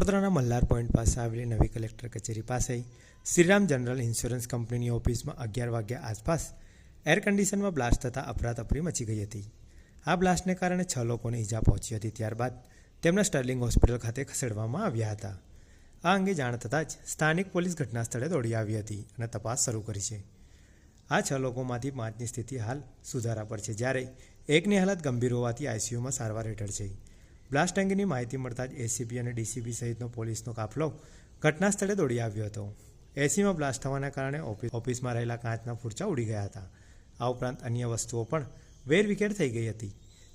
વડોદરાના મલ્હાર પોઈન્ટ પાસે આવેલી નવી કલેક્ટર કચેરી પાસે શ્રીરામ જનરલ ઇન્સ્યોરન્સ કંપનીની ઓફિસમાં અગિયાર વાગ્યા આસપાસ એર કન્ડિશનમાં બ્લાસ્ટ થતાં અફરાતફરી મચી ગઈ હતી. આ બ્લાસ્ટને કારણે છ લોકોને ઈજા પહોંચી હતી. ત્યારબાદ તેમને સ્ટર્લિંગ હોસ્પિટલ ખાતે ખસેડવામાં આવ્યા હતા. આ અંગે જાણ થતાં જ સ્થાનિક પોલીસ ઘટના સ્થળે દોડી આવી હતી અને તપાસ શરૂ કરી છે. આ છ લોકોમાંથી પાંચની સ્થિતિ હાલ સુધારા પર છે. જ્યારે એકની હાલત ગંભીર હોવાથી આઈસીયુમાં સારવાર હેઠળ છે. બ્લાસ્ટ અંગેની માહિતી મળતા જ એસીપી અને ડીસીપી સહિતનો પોલીસનો કાફલો ઘટના સ્થળે દોડી આવ્યો હતો. એસીમાં બ્લાસ્ટ થવાના કારણે ઓફિસ ઓફિસમાં રહેલા કાચના ફૂરચા ઉડી ગયા હતા. આ ઉપરાંત અન્ય વસ્તુઓ પણ વેરવિખેર થઈ ગઈ હતી.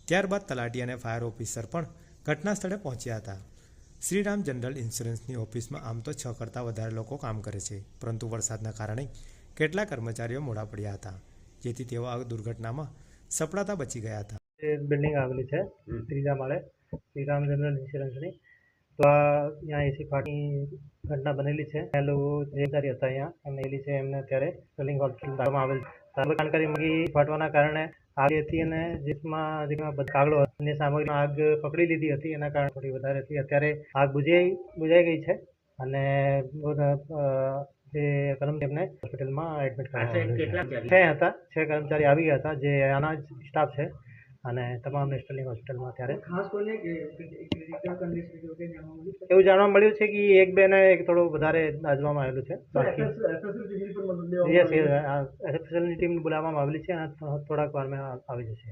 ત્યારબાદ તલાટી અને ફાયર ઓફિસર પણ ઘટના સ્થળે પહોંચ્યા હતા. શ્રીરામ જનરલ ઇન્સ્યોરન્સની ઓફિસમાં આમ તો છ કરતાં વધારે લોકો કામ કરે છે પરંતુ વરસાદના કારણે કેટલા કર્મચારીઓ મોડા પડ્યા હતા જેથી તેઓ આ દુર્ઘટનામાં સપડાતા બચી ગયા હતા. બિલ્ડિંગ આવેલી છે ત્રીજા માળે. શ્રીરામ જનરલ ઇન્સ્યોરન્સની તો આ અહીંયા એસી ફાટની ઘટના બનેલી છે. એ લોકો જવાબદારી હતા અહીંયા. એમને એલી છે એમને અત્યારે સ્ટર્લિંગ હોસ્પિટલ લાવવામાં આવેલ જાણકારી મળી ફાટવાના કારણે આગ હતી અને જેમાં જેમાં બધા કાગળો હતો. અને સામગ્રીમાં આગ પકડી લીધી હતી. એના કારણે થોડી વધારે હતી. અત્યારે આગ બુજાઈ બુજાઈ ગઈ છે અને જે કર્મચારી એમને હોસ્પિટલમાં એડમિટ કરવામાં છે. હતા. છ કર્મચારી આવી ગયા હતા. જે આના જ સ્ટાફ છે. અને તમામ નેશનલની હોસ્પિટલમાં અત્યારે. ખાસ એવું જાણવા મળ્યું છે કે એક બેને એક થોડું વધારે નાજવામાં આવેલું છે. બાકી યસ આવી. ટીમ બોલાવવામાં આવેલી છે અને થોડાક વારમાં આવી જશે.